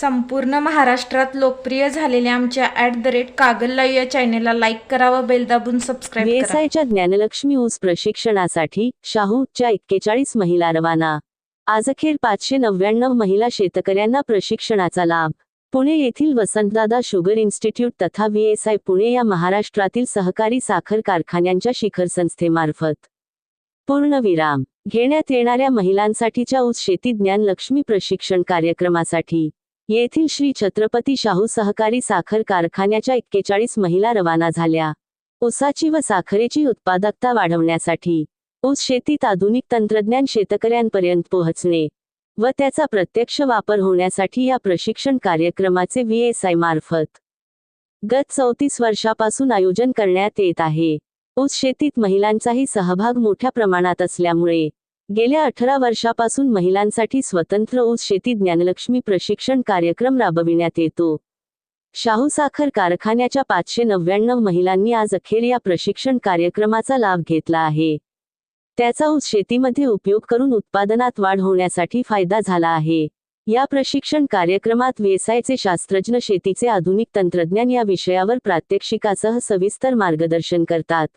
संपूर्ण महाराष्ट्रात लोकप्रिय झालेल्या आमच्या at the rate Kagal live या चॅनेलला लाईक करा व बेल दाबून सबस्क्राईब करा. ज्ञानलक्ष्मी ऊस प्रशिक्षणासाठी शाहूच्या एक्केचाळीस महिला रवाना. आज अखेर पाचशे नव्याण्णव महिला शेतकऱ्यांना प्रशिक्षणाचा लाभ. पुणे येथील वसंतदादा शुगर इन्स्टिट्यूट तथा व्हीएसआय पुणे या महाराष्ट्रातील सहकारी साखर कारखान्यांच्या शिखर संस्थेमार्फत. पूर्णविराम घेण्यात येणाऱ्या महिलांसाठीच्या ऊस शेती ज्ञान लक्ष्मी प्रशिक्षण कार्यक्रमासाठी. येथील श्री छत्रपती शाहू सहकारी साखर कारखान्याच्या एक्केचाळीस महिला रवाना झाल्या. ऊसाची व साखरेची उत्पादकता वाढवण्यासाठी ऊस शेतीत आधुनिक तंत्रज्ञान शेतकऱ्यांपर्यंत पोहोचणे व त्याचा प्रत्यक्ष वापर होण्यासाठी या प्रशिक्षण कार्यक्रमाचे व्हीएसआय मार्फत गत चौतीस वर्षापासून आयोजन करण्यात येत आहे. ऊस शेतीत महिलांचाही सहभाग मोठ्या प्रमाणात असल्यामुळे गेल्या अठरा वर्षापासून महिलांसाठी स्वतंत्र ऊस शेती ज्ञानलक्ष्मी प्रशिक्षण कार्यक्रम राबविण्यात येतो. शाहू साखर कारखान्याच्या पाचशे नव्याण्णव महिलांनी आज अखेर या प्रशिक्षण कार्यक्रमाचा लाभ घेतला आहे. त्याचा ऊस शेतीमध्ये उपयोग करून उत्पादनात वाढ होण्यासाठी फायदा झाला आहे. या प्रशिक्षण कार्यक्रमात व्यवसायाचे शास्त्रज्ञ शेतीचे आधुनिक तंत्रज्ञान या विषयावर प्रात्यक्षिकासह सविस्तर मार्गदर्शन करतात.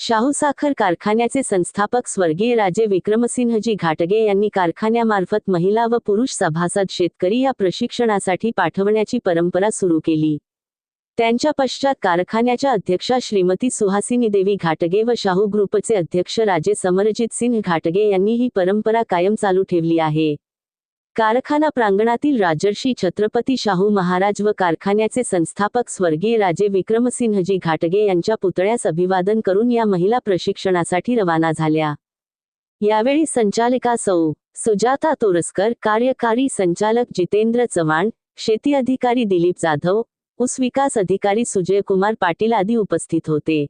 शाहू साखर कारखान्याचे संस्थापक स्वर्गीय राजे विक्रमसिंहजी घाटगे यांनी कारखान्यामार्फत महिला व पुरुष सभासद शेतकरी या प्रशिक्षणासाठी पाठवण्याची परंपरा सुरू केली. त्यांच्या पश्चात कारखान्याच्या अध्यक्षा श्रीमती सुहासिनी देवी घाटगे व शाहू ग्रुपचे अध्यक्ष राजे समरजित सिंह घाटगे यांनी ही परंपरा कायम चालू ठेवली आहे. कारखाना प्रांगणातील राजर्षी छत्रपती शाहू महाराज व कारखान्याचे संस्थापक स्वर्गीय राजे विक्रमसिंहजी घाटगे यांच्या पुतळ्यास अभिवादन करून या महिला प्रशिक्षणासाठी रवाना झाल्या. यावेळी संचालिका सौ. सुजाता तोरसकर कार्यकारी संचालक जितेंद्र चव्हाण शेती अधिकारी दिलीप जाधव ऊस विकास अधिकारी सुजयकुमार पाटील आदी उपस्थित होते.